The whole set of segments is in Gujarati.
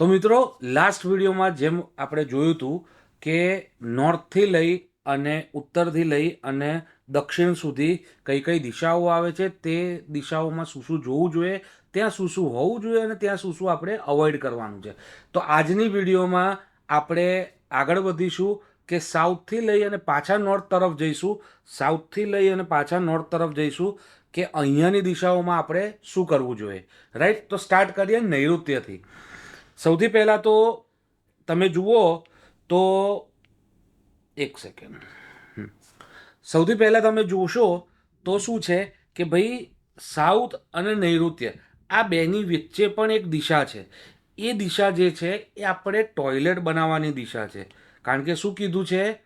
તો મિત્રો લાસ્ટ વિડીયોમાં જેમ આપણે જોયું હતું કે નોર્થથી લઈ અને ઉત્તરથી લઈ અને દક્ષિણ સુધી કઈ કઈ દિશાઓ આવે છે, તે દિશાઓમાં શું શું જોવું જોઈએ, ત્યાં શું શું હોવું જોઈએ અને ત્યાં શું શું આપણે અવોઇડ કરવાનું છે. તો આજની વિડીયોમાં આપણે આગળ વધીશું કે સાઉથથી લઈ અને પાછા નોર્થ તરફ જઈશું સાઉથથી લઈ અને પાછા નોર્થ તરફ જઈશું કે અહીંયાની દિશાઓમાં આપણે શું કરવું જોઈએ. રાઈટ તો સ્ટાર્ટ કરીએ નૈઋત્યથી. સૌથી પહેલાં તો તમે જુઓ તો એક સેકન્ડ સૌથી પહેલાં તમે જોશો તો શું છે કે ભાઈ સાઉથ અને નૈઋત્ય આ બેની વચ્ચે પણ એક દિશા છે. એ દિશા જે છે એ આપણે ટોયલેટ બનાવવાની દિશા છે. કારણ કે શું કીધું છે?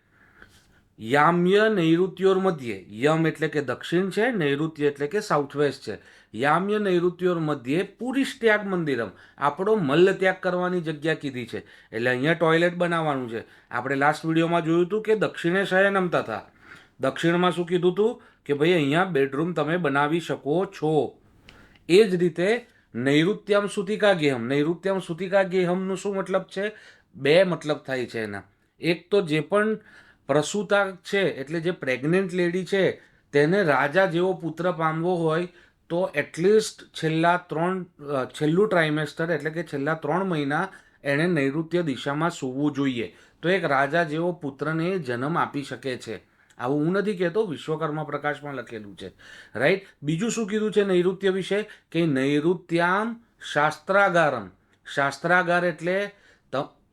યામ્ય નૈઋત્યોર મધ્યે યમ એટલે કે દક્ષિણ છે નૈઋત્ય એટલે કે સાઉથ વેસ્ટ છે. યામ્ય નૈઋત્યોર મધ્યે પુરીષ્ટ્યાગ મંદિરમ. આપણો મલ્લ ત્યાગ કરવાની જગ્યા કીધી છે. એટલે અહીંયા ટોયલેટ બનાવવાનું છે. આપણે લાસ્ટ વિડીયોમાં જોયું હતું કે દક્ષિણે શયનમ તથા. દક્ષિણમાં શું કીધું હતું? કે ભાઈ અહીંયા બેડરૂમ તમે બનાવી શકો છો. એ જ રીતે નૈઋત્યમ સુતિકા ગેહમ નૈઋત્યમ સુતિકા ગેહમનું શું મતલબ છે? બે મતલબ થાય છે એના. એક તો જે પણ પ્રસૂતા છે, એટલે જે પ્રેગ્નન્ટ લેડી છે, તેને રાજા જેવો પુત્ર પામવો હોય તો એટલીસ્ટ છેલ્લા ત્રણ છેલ્લું ટ્રાઇમેસ્ટર એટલે કે છેલ્લા ત્રણ મહિના એણે નૈઋત્ય દિશામાં સૂવું જોઈએ. તો એક રાજા જેવો પુત્રને જન્મ આપી શકે છે. આવું હું નથી કહેતો, વિશ્વકર્મા પ્રકાશમાં લખેલું છે. રાઈટ બીજું શું કીધું છે નૈઋત્ય વિશે? કે નૈઋત્યામ શાસ્ત્રાગારમ. શાસ્ત્રાગાર એટલે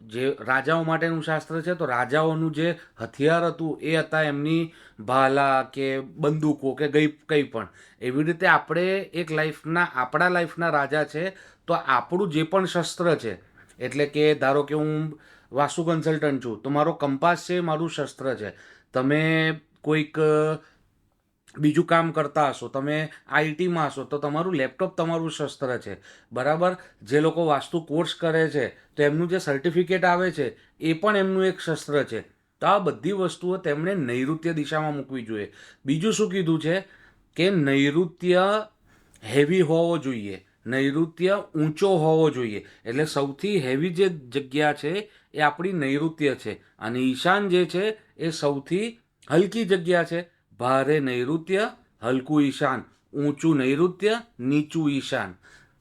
જે રાજાઓ માટેનું શાસ્ત્ર છે, તો રાજાઓનું જે હથિયાર હતું, એ હતા એમની ભાલા કે બંદૂકો કે ગઈ, કંઈ પણ. એવી રીતે આપણે એક લાઈફના, આપણા લાઈફના રાજા છે, તો આપણું જે પણ શસ્ત્ર છે, એટલે કે ધારો કે હું વાસ્તુ કન્સલ્ટન્ટ છું, તો મારો કંપાસ છે મારું શસ્ત્ર છે. તમે કોઈક બીજું કામ કરતા હશો, તમે આઈટીમાં હશો, તો તમારું લેપટોપ તમારું શસ્ત્ર છે. બરાબર? જે લોકો વાસ્તુ કોર્સ કરે છે, તો એમનું જે સર્ટિફિકેટ આવે છે, એ પણ એમનું એક શસ્ત્ર છે. તો આ બધી વસ્તુઓ તેમણે નૈઋત્ય દિશામાં મૂકવી જોઈએ. બીજું શું કીધું છે? કે નૈઋત્ય હેવી હોવો જોઈએ. નૈઋત્ય ઊંચો હોવો જોઈએ. એટલે સૌથી હેવી જે જગ્યા છે, એ આપણી નૈઋત્ય છે. અને ઈશાન જે છે, એ સૌથી હલકી જગ્યા છે. ભારે નૈઋત્ય, હલકું ઈશાન, ઊંચું નૈઋત્ય, નીચું ઈશાન.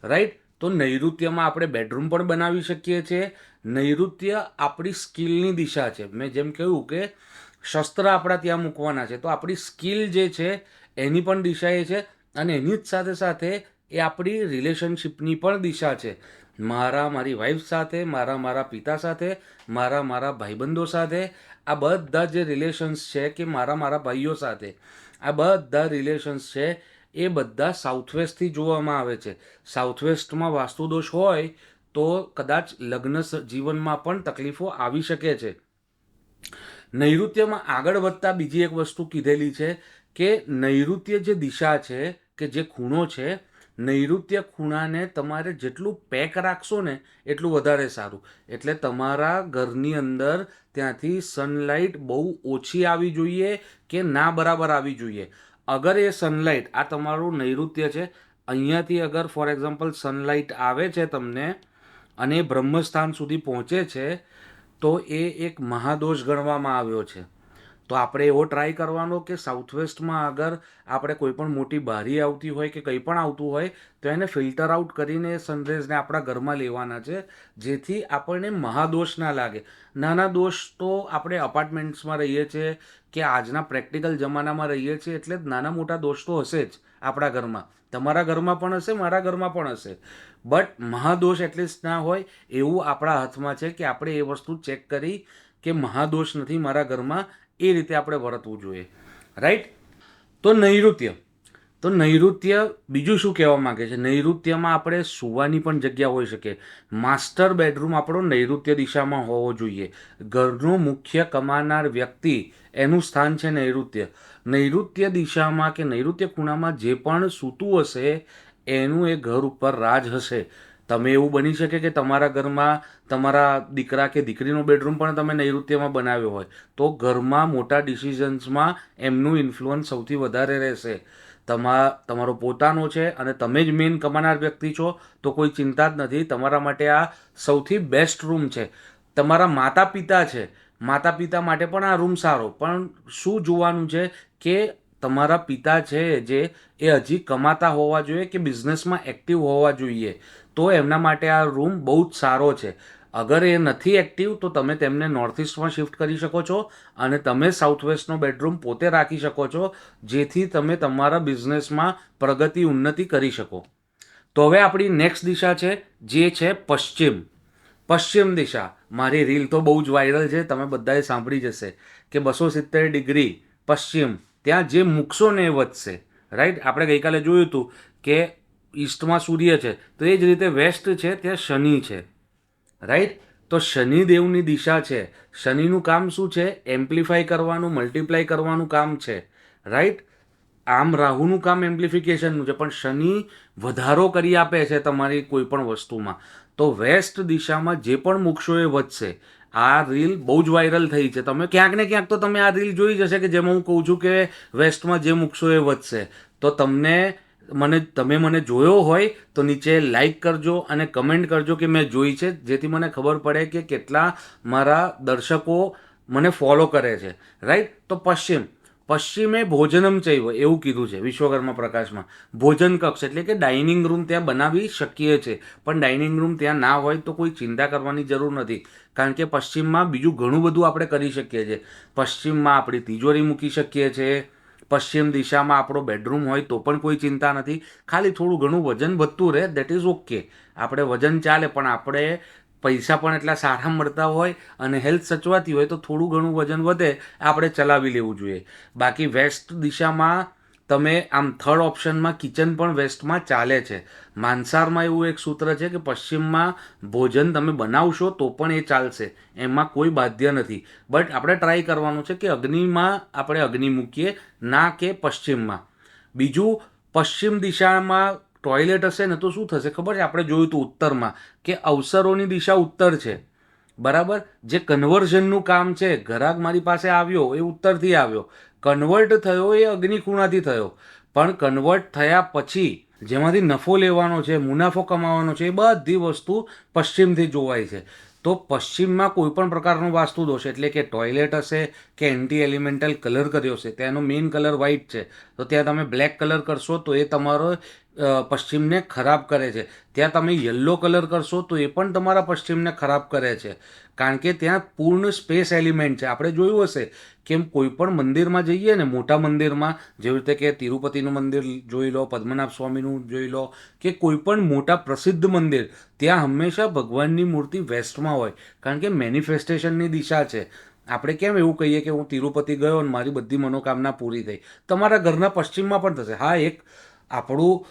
રાઈટ તો નૈઋત્યમાં આપણે બેડરૂમ પણ બનાવી શકીએ છીએ. નૈઋત્ય આપણી સ્કિલની દિશા છે. મેં જેમ કહ્યું કે શસ્ત્ર આપણા ત્યાં મૂકવાના છે. તો આપણી સ્કિલ જે છે, એની પણ દિશા એ છે અને એની જ સાથે સાથે એ આપણી રિલેશનશિપની પણ દિશા છે. મારા, મારી વાઈફ સાથે, મારા મારા પિતા સાથે, મારા મારા ભાઈબંધો સાથે આ બધા જે રિલેશન્સ છે કે મારા મારા ભાઈઓ સાથે, આ બધા રિલેશન્સ છે, એ બધા સાઉથ વેસ્ટથી જોવામાં આવે છે. સાઉથ વેસ્ટમાં વાસ્તુદોષ હોય તો કદાચ લગ્ન જીવનમાં પણ તકલીફો આવી શકે છે. નૈઋત્યમાં આગળ વધતા બીજી એક વસ્તુ કીધેલી છે કે નૈઋત્ય જે દિશા છે, કે જે ખૂણો છે નૈઋત્ય ખૂણાને તમારે જેટલું પેક રાખશો ને, એટલું વધારે સારું. એટલે તમારા ઘરની અંદર ત્યાંથી સનલાઇટ બહુ ઓછી આવી જોઈએ કે ના બરાબર આવી જોઈએ. અગર એ સનલાઇટ આ તમારું નૈઋત્ય છે, અહીંયાથી અગર ફોર એક્ઝામ્પલ સનલાઇટ આવે છે તમને અને બ્રહ્મસ્થાન સુધી પહોંચે છે, તો એ એક મહાદોષ ગણવામાં આવ્યો છે. તો આપણે એવો ટ્રાય કરવાનો કે સાઉથ વેસ્ટમાં અગર આપણે કોઈ પણ મોટી બારી આવતી હોય કે કંઈ પણ આવતું હોય, તો એને ફિલ્ટર આઉટ કરીને સનરેઝને આપણા ઘરમાં લેવાના છે, જેથી આપણને મહાદોષ ના લાગે. નાના દોષ તો આપણે અપાર્ટમેન્ટ્સમાં રહીએ છીએ કે આજના પ્રેક્ટિકલ જમાનામાં રહીએ છીએ એટલે નાના મોટા દોષ તો હશે જ આપણા ઘરમાં. તમારા ઘરમાં પણ હશે, મારા ઘરમાં પણ હશે. બટ મહાદોષ એટલીસ્ટ ના હોય એવું આપણા હાથમાં છે કે આપણે એ વસ્તુ ચેક કરી કે મહાદોષ નથી મારા ઘરમાં એ રીતે આપણે વર્તવું જોઈએ. રાઈટ તો નૈઋત્ય. તો નૈઋત્ય બીજું શું કહેવા માંગે છે? નૈઋત્યમાં આપણે સૂવાની પણ જગ્યા હોઈ શકે. માસ્ટર બેડરૂમ આપણો નૈઋત્ય દિશામાં હોવો જોઈએ. ઘરનો મુખ્ય કમાનાર વ્યક્તિ એનું સ્થાન છે નૈઋત્ય. નૈઋત્ય દિશામાં કે નૈઋત્ય ખૂણામાં જે પણ સૂતું હશે, એનું એ ઘર ઉપર રાજ હશે. તમે એવું બની શકે કે તમારા ઘરમાં તમારા દીકરા કે દીકરીનો બેડરૂમ પણ તમે નૈઋત્યમાં બનાવ્યો હોય, તો ઘરમાં મોટા ડિસિઝન્સમાં એમનું ઇન્ફ્લુઅન્સ સૌથી વધારે રહેશે. તમા, તમારો પોતાનો છે અને તમે જ મેઇન કમાનાર વ્યક્તિ છો, તો કોઈ ચિંતા જ નથી. તમારા માટે આ સૌથી બેસ્ટ રૂમ છે. તમારા માતા પિતા છે. માતા પિતા માટે પણ આ રૂમ સારો. પણ શું જોવાનું છે કે તમારા પિતા છે જે એ હજી કમાતા હોવા જોઈએ કે બિઝનેસમાં એક્ટિવ હોવા જોઈએ, તો એમના માટે આ રૂમ બહુ જ સારો છે. અગર એ નથી એક્ટિવ તો તમે તેમને નોર્થ ઇસ્ટમાં શિફ્ટ કરી શકો છો અને તમે સાઉથ વેસ્ટનો બેડરૂમ પોતે રાખી શકો છો, જેથી તમે તમારા બિઝનેસમાં પ્રગતિ, ઉન્નતિ કરી શકો. તો હવે આપણી નેક્સ્ટ દિશા છે, જે છે પશ્ચિમ. પશ્ચિમ દિશા. મારી રીલ તો બહુ જ વાયરલ છે, તમે બધાએ સાંભળી જશે કે બસો સિત્તેર ડિગ્રી પશ્ચિમ. ત્યાં જે મૂકશો ને એ વધશે રાઈટ આપણે ગઈકાલે જોયું હતું કે ઈસ્ટમાં સૂર્ય છે, તો એ જ રીતે વેસ્ટ છે, ત્યાં શનિ છે રાઈટ તો શનિદેવની દિશા છે. શનિનું કામ શું છે? એમ્પ્લિફાય કરવાનું, મલ્ટીપ્લાય કરવાનું કામ છે રાઈટ આમ રાહુનું કામ એમ્પ્લિફિકેશનનું છે, પણ શનિ વધારો કરી આપે છે તમારી કોઈ પણ વસ્તુમાં. તો વેસ્ટ દિશામાં જે પણ મૂકશો એ વધશે આ રીલ બહુ જ વાયરલ થઈ છે. તમે ક્યાંક ને ક્યાંક તો તમે આ રીલ જોઈ જશે કે જેમાં હું કહું છું કે વેસ્ટમાં જે મૂકશો એ વધશે. તો તમને મને, તમે મને જોયો હોય તો નીચે લાઈક કરજો અને કમેન્ટ કરજો કે મેં જોઈ છે, જેથી મને ખબર પડે કે કેટલા મારા દર્શકો મને ફોલો કરે છે. રાઈટ તો પશ્ચિમ પશ્ચિમે ભોજનમ ચૈવ, એવું કીધું છે વિશ્વકર્મા પ્રકાશમાં. ભોજન કક્ષ એટલે કે ડાઇનિંગ રૂમ ત્યાં બનાવી શકીએ છે. પણ ડાઇનિંગ રૂમ ત્યાં ના હોય તો કોઈ ચિંતા કરવાની જરૂર નથી. કારણ કે પશ્ચિમમાં બીજું ઘણું બધું આપણે કરી શકીએ છીએ. પશ્ચિમમાં આપણી તિજોરી મૂકી શકીએ છીએ પશ્ચિમ દિશામાં આપણો બેડરૂમ હોય તો પણ કોઈ ચિંતા નથી. ખાલી થોડું ઘણું વજન વધતું રહે દેટ ઇઝ ઓકે આપણે વજન ચાલે, પણ આપણે પૈસા પણ એટલા સારા મળતા હોય અને હેલ્થ સચવાતી હોય તો થોડું ઘણું વજન વધે, આપણે ચલાવી લેવું જોઈએ. બાકી વેસ્ટ દિશામાં તમે આમ થર્ડ ઓપ્શનમાં કિચન પણ વેસ્ટમાં ચાલે છે. માંસારમાં એવું એક સૂત્ર છે કે પશ્ચિમમાં ભોજન તમે બનાવશો તો પણ એ ચાલશે. એમાં કોઈ બાધ્ય નથી. બટ આપણે ટ્રાય કરવાનું છે કે અગ્નિમાં આપણે અગ્નિ મૂકીએ, ના કે પશ્ચિમમાં. બીજું, પશ્ચિમ દિશામાં ટોયલેટ હશે ને તો શું થશે ખબર છે? આપણે જોયું હતું ઉત્તરમાં કે અવસરોની દિશા ઉત્તર છે. બરાબર? જે કન્વર્ઝનનું કામ છે, ઘરાક મારી પાસે આવ્યો, એ ઉત્તરથી આવ્યો. કન્વર્ટ થયો એ અગ્નિખૂણાથી થયો. પણ કન્વર્ટ થયા પછી જેમાંથી નફો લેવાનો છે, મુનાફો કમાવાનો છે, એ બધી વસ્તુ પશ્ચિમથી જોવાય છે. તો પશ્ચિમમાં કોઈ પણ પ્રકારનો વાસ્તુ દોષ, એટલે કે ટોયલેટ હશે કે એન્ટી એલિમેન્ટલ કલર કર્યો છે, તેનો મેઇન કલર વ્હાઇટ છે. તો ત્યાં તમે બ્લેક કલર કરશો તો એ તમારો પશ્ચિમને ખરાબ કરે છે. ત્યાં તમે યલો કલર કરશો તો એ પણ તમારા પશ્ચિમને ખરાબ કરે છે. કારણ કે ત્યાં પૂર્ણ સ્પેસ એલિમેન્ટ છે. આપણે જોયું હશે કેમ કોઈ પણ મંદિરમાં જઈએ ને, મોટા મંદિરમાં, જેવી રીતે કે તિરુપતિનું મંદિર જોઈ લો, પદ્મનાભ સ્વામીનું જોઈ લો, કે કોઈ પણ મોટા પ્રસિદ્ધ મંદિર, ત્યાં હંમેશા ભગવાનની મૂર્તિ વેસ્ટમાં હોય. કારણ કે મેનિફેસ્ટેશનની દિશા છે. આપણે કેમ એવું કહીએ કે હું તિરુપતિ ગયો અને મારી બધી મનોકામના પૂરી થઈ? તમારા ઘરના પશ્ચિમમાં પણ થશે. હા, એક આપણું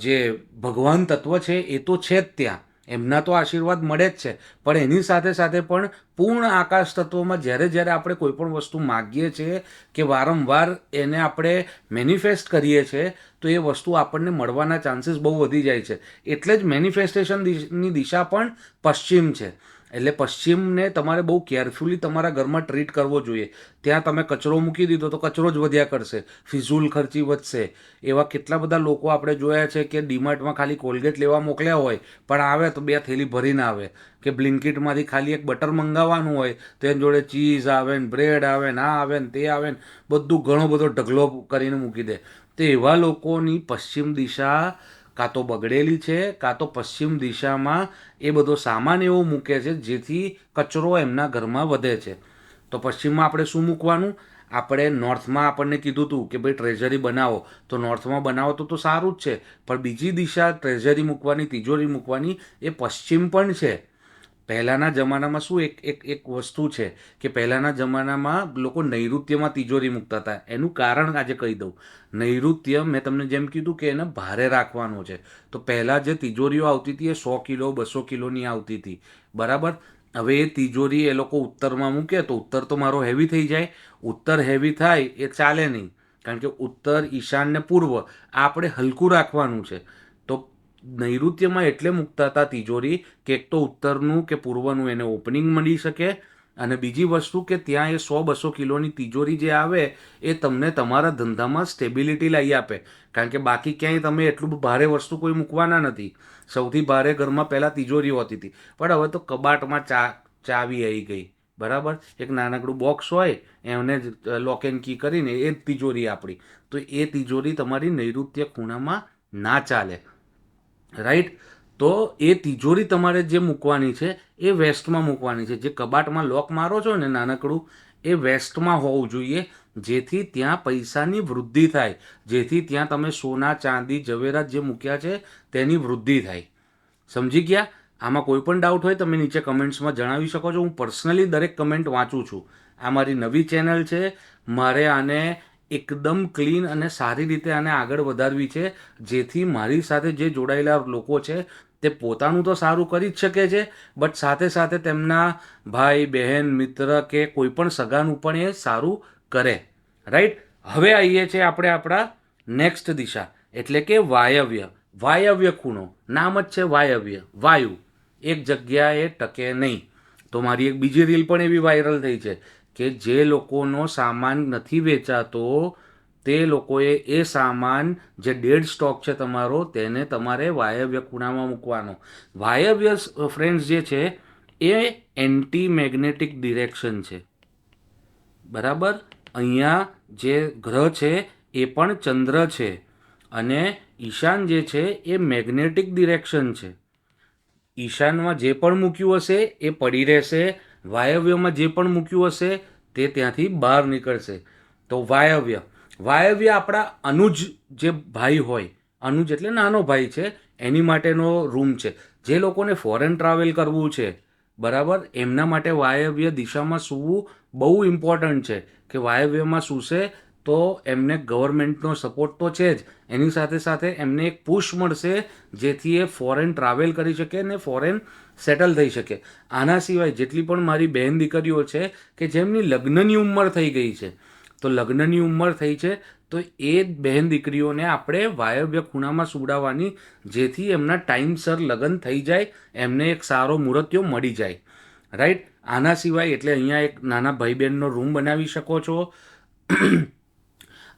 જે ભગવાન તત્વ છે, એ તો છે જ ત્યાં. એમના તો આશીર્વાદ મળે જ છે. પણ એની સાથે સાથે પણ પૂર્ણ આકાશ તત્વોમાં જ્યારે જ્યારે આપણે કોઈ પણ વસ્તુ માગીએ છીએ કે વારંવાર એને આપણે મેનિફેસ્ટ કરીએ છીએ, તો એ વસ્તુ આપણને મળવાના ચાન્સીસ બહુ વધી જાય છે. એટલે જ મેનિફેસ્ટેશનની દિશા પણ પશ્ચિમ છે. એટલે પશ્ચિમને તમારે બહુ કેરફુલી તમારા ઘરમાં ટ્રીટ કરવો જોઈએ. ત્યાં તમે કચરો મૂકી દીધો તો કચરો જ વધ્યા કરશે. ફિઝુલ ખર્ચી વધશે. એવા કેટલા બધા લોકો આપણે જોયા છે કે ડીમાર્ટમાં ખાલી કોલગેટ લેવા મોકલ્યા હોય, પણ આવે તો બે થેલી ભરીને આવે. કે બ્લિન્કિટમાંથી ખાલી એક બટર મંગાવવાનું હોય, તો એની જોડે ચીઝ આવે ને બ્રેડ આવે ને આ આવે ને તે આવે ને બધું ઘણો બધો ઢગલો કરીને મૂકી દે. તો એવા લોકોની પશ્ચિમ દિશા કાં તો બગડેલી છે, કાં તો પશ્ચિમ દિશામાં એ બધો સામાન એવો મૂકે છે, જેથી કચરો એમના ઘરમાં વધે છે. તો પશ્ચિમમાં આપણે શું મૂકવાનું? આપણે નોર્થમાં આપણને કીધું હતું કે ભાઈ ટ્રેઝરી બનાવો. તો નોર્થમાં બનાવો તો તો સારું જ છે, પણ બીજી દિશા ટ્રેઝરી મૂકવાની, તિજોરી મૂકવાની એ પશ્ચિમ પણ છે. પહેલાંના જમાનામાં શું એક એક એક વસ્તુ છે કે પહેલાંના જમાનામાં લોકો નૈઋત્યમાં તિજોરી મૂકતા હતા. એનું કારણ આજે કહી દઉં. નૈઋત્ય મેં તમને જેમ કીધું કે એને ભારે રાખવાનું છે. તો પહેલાં જે તિજોરીઓ આવતી હતી એ સો કિલો, બસો કિલોની આવતી હતી. બરાબર? હવે એ તિજોરી એ લોકો ઉત્તરમાં મૂકે તો ઉત્તર તો મારો હેવી થઈ જાય. ઉત્તર હેવી થાય એ ચાલે નહીં. કારણ કે ઉત્તર ઈશાન ને પૂર્વ આ આપણે હલકું રાખવાનું છે. નૈઋત્યમાં એટલે મૂકતા હતા તિજોરી કે એક તો ઉત્તરનું કે પૂર્વનું એને ઓપનિંગ મળી શકે અને બીજી વસ્તુ કે ત્યાં એ સો બસો કિલોની તિજોરી જે આવે એ તમને તમારા ધંધામાં સ્ટેબિલિટી લાવી આપે. કારણ કે બાકી ક્યાંય તમે એટલું ભારે વસ્તુ કોઈ મૂકવાના નથી. સૌથી ભારે ઘરમાં પહેલાં તિજોરી હોતી હતી પણ હવે તો કબાટમાં ચા, ચાવી આવી ગઈ. બરાબર? એક નાનકડું બોક્સ હોય, એમને લોક એન્ડ કી કરીને એ તિજોરી આપણી. તો એ તિજોરી તમારી નૈઋત્ય ખૂણામાં ના ચાલે. રાઈટ તો એ તિજોરી તમારે જે મૂકવાની છે, એ વેસ્ટમાં મૂકવાની છે. જે કબાટમાં લોક મારો છો ને નાનકડું, એ વેસ્ટમાં હોવું જોઈએ. જેથી ત્યાં પૈસાની વૃદ્ધિ થાય. જેથી ત્યાં તમે સોના, ચાંદી, ઝવેરાત જે મૂક્યા છે, તેની વૃદ્ધિ થાય. સમજી ગયા? આમાં કોઈ પણ ડાઉટ હોય, તમે નીચે કમેન્ટ્સમાં જણાવી શકો છો. હું પર્સનલી દરેક કમેન્ટ વાંચું છું. આ મારી નવી ચેનલ છે. મારે આને એકદમ ક્લીન અને સારી રીતે આને આગળ વધારવી છે. જેથી મારી સાથે જે જોડાયેલા લોકો છે, તે પોતાનું તો સારું કરી જ શકે છે, બટ સાથે સાથે તેમના ભાઈ, બહેન, મિત્ર કે કોઈ પણ સગાનું પણ એ સારું કરે. રાઈટ હવે આવીએ છીએ આપણે આપણા નેક્સ્ટ દિશા, એટલે કે વાયવ્ય. વાયવ્ય ખૂણો. નામ જ છે વાયવ્ય. વાયુ. એક જગ્યાએ ટકે નહીં. તો મારી એક બીજી રીલ પણ એવી વાયરલ થઈ છે. કે જે લોકોનો સામાન નથી વેચાતો, તે લોકોએ એ સામાન જે ડેડ સ્ટોક છે તમારો, તેને તમારે વાયવ્ય ખૂણામાં મૂકવાનો. વાયવ્ય ફ્રેન્ડ્સ જે છે, એ એન્ટી મેગ્નેટિક ડિરેક્શન છે. બરાબર? અહીંયા જે ગ્રહ છે, એ પણ ચંદ્ર છે. અને ઈશાન જે છે, એ મેગ્નેટિક ડિરેક્શન છે. ઈશાનમાં જે પણ મૂક્યું હશે, એ પડી રહેશે. વાયવ્યમાં જે પણ મૂક્યું હશે, તે ત્યાંથી બહાર નીકળશે. તો વાયવ્ય. વાયવ્ય આપણા અનુજ જે ભાઈ હોય, અનુજ એટલે નાનો ભાઈ છે, એની માટેનો રૂમ છે. જે લોકોને ફોરેન ટ્રાવેલ કરવું છે, બરાબર? એમના માટે વાયવ્ય દિશામાં સૂવું બહુ ઇમ્પોર્ટન્ટ છે કે વાયવ્યમાં સૂશે તો એમને ગવર્મેન્ટનો સપોર્ટ તો છે જ. એની સાથે સાથે એમને એક પુશ મળશે જેથી એ ફોરેન ટ્રાવેલ કરી શકે ને ફોરેન સેટલ થઈ શકે. આના સિવાય જેટલી પણ મારી બહેન દીકરીઓ છે કે જેમની લગ્નની ઉંમર થઈ ગઈ છે, તો લગ્નની ઉંમર થઈ છે, તો એ બહેન દીકરીઓને આપણે વાયવ્ય ખૂણામાં સુવડાવવાની, જેથી એમના ટાઈમસર લગ્ન થઈ જાય, એમને એક સારો મુહૂર્ત્યો મળી જાય. રાઈટ? આના સિવાય એટલે અહીંયા એક નાના ભાઈ બહેનનો રૂમ બનાવી શકો છો.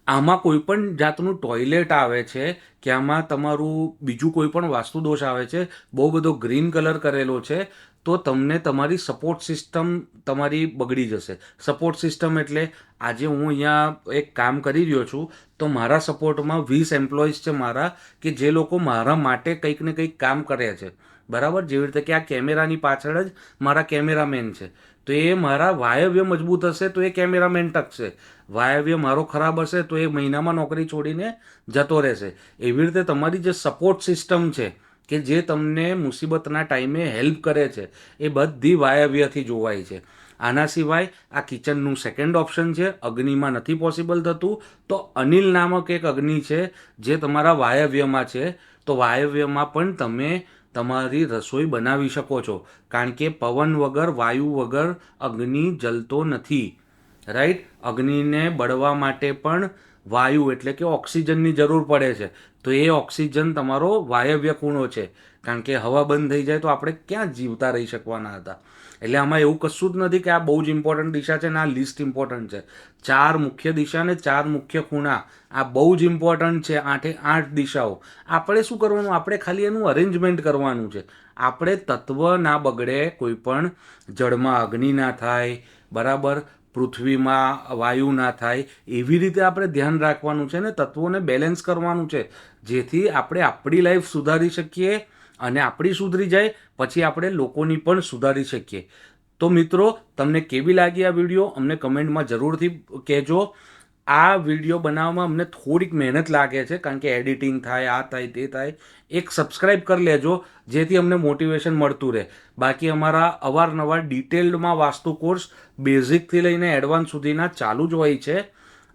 આમાં કોઈ પણ જાતનું ટોયલેટ આવે છે, કે આમાં તમારું બીજું કોઈ પણ વાસ્તુદોષ આવે છે, બહુ બધો ગ્રીન કલર કરેલો છે, તો તમને તમારી સપોર્ટ સિસ્ટમ તમારી બગડી જશે. સપોર્ટ સિસ્ટમ એટલે આજે હું અહીંયા એક કામ કરી રહ્યો છું, તો મારા સપોર્ટમાં વીસ એમ્પ્લોઈઝ છે મારા, કે જે લોકો મારા માટે કંઈક ને કંઈક કામ કરે છે. બરાબર? જેવી રીતે કે આ કેમેરાની પાછળ જ મારા કેમેરામેન છે. તો એ મારા વાયવ્ય મજબૂત હશે તો એ કેમેરામેન ટકશે. વાયવ્ય મારો ખરાબ હશે તો એ મહિનામાં નોકરી છોડીને જતો રહેશે. એવી રીતે તમારી જે સપોર્ટ સિસ્ટમ છે કે જે તમને મુસીબતના ટાઈમે હેલ્પ કરે છે, એ બધી વાયવ્યથી જોવાય છે. આના સિવાય આ કિચનનું સેકન્ડ ઓપ્શન છે, અગ્નિમાં નથી પોસિબલ થતું. તો અનિલ નામક એક અગ્નિ છે જે તમારા વાયવ્યમાં છે. તો વાયવ્યમાં પણ તમે તમારી રસોઈ બનાવી શકો છો. કારણ કે પવન વગર, વાયુ વગર અગ્નિ જલતો નથી. રાઈટ અગ્નિને બળવા માટે પણ વાયુ એટલે કે ઓક્સિજનની જરૂર પડે છે. તો એ ઓક્સિજન તમારો વાયવ્ય ખૂણો છે. કારણ કે હવા બંધ થઈ જાય તો આપણે ક્યાં જીવતા રહી શકવાના હતા? એટલે આમાં એવું કશું જ નથી કે આ બહુ જ ઇમ્પોર્ટન્ટ દિશા છે ને આ લિસ્ટ ઇમ્પોર્ટન્ટ છે. ચાર મુખ્ય દિશા ને ચાર મુખ્ય ખૂણા. આ બહુ જ ઇમ્પોર્ટન્ટ છે, આઠે આઠ દિશાઓ. આપણે શું કરવાનું? આપણે ખાલી એનું અરેન્જમેન્ટ કરવાનું છે. આપણે તત્વ ના બગડે કોઈ પણ જળમાં અગ્નિ ના થાય, બરાબર? પૃથ્વીમાં વાયુ ના થાય. એવી રીતે આપણે ધ્યાન રાખવાનું છે ને, તત્વોને બેલેન્સ કરવાનું છે. જેથી આપણે આપણી લાઈફ સુધારી શકીએ અને આપણી સુધરી જાય પછી આપણે લોકોની પણ સુધારી શકીએ. તો મિત્રો, તમને કેવી લાગી આ વીડિયો? અમને કમેન્ટમાં જરૂરથી કહેજો. આ વીડિયો બનાવવામાં અમને થોડીક મહેનત લાગે છે, કારણ કે એડિટિંગ થાય, આ થાય, તે થાય. એક સબસ્ક્રાઇબ કરી લેજો, જેથી અમને મોટિવેશન મળતું રહે. બાકી અમારા અવારનવાર ડિટેલ્ડમાં વાસ્તુ કોર્સ બેઝિકથી લઈને એડવાન્સ સુધીના ચાલુ જ હોય છે.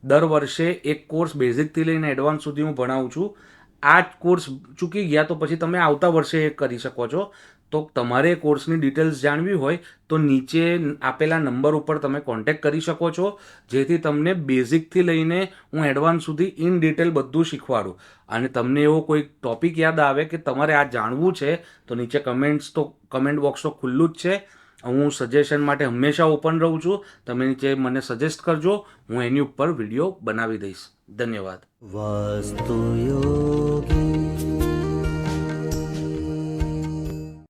દર વર્ષે એક કોર્સ બેઝિકથી લઈને એડવાન્સ સુધી હું ભણાવું છું. આ જ કોર્સ ચૂકી ગયા તો પછી તમે આવતા વર્ષે એ કરી શકો છો. તો તમારે કોર્સની ડિટેલ્સ જાણવી હોય તો નીચે આપેલા નંબર ઉપર તમે કોન્ટેક્ટ કરી શકો છો, જેથી તમને બેઝિકથી લઈને હું એડવાન્સ સુધી ઇન ડિટેલ બધું શીખવાડું. અને તમને એવો કોઈ ટોપિક યાદ આવે કે તમારે આ જાણવું છે, તો નીચે કમેન્ટ્સ તો કમેન્ટ બોક્સ તો ખુલ્લું જ છે. હું સજેશન માટે હંમેશા ઓપન રહું છું. તમે નીચે મને સજેસ્ટ કરજો. હું એની ઉપર વીડિયો બનાવી દઈશ. ધન્યવાદ. વાસ્તુ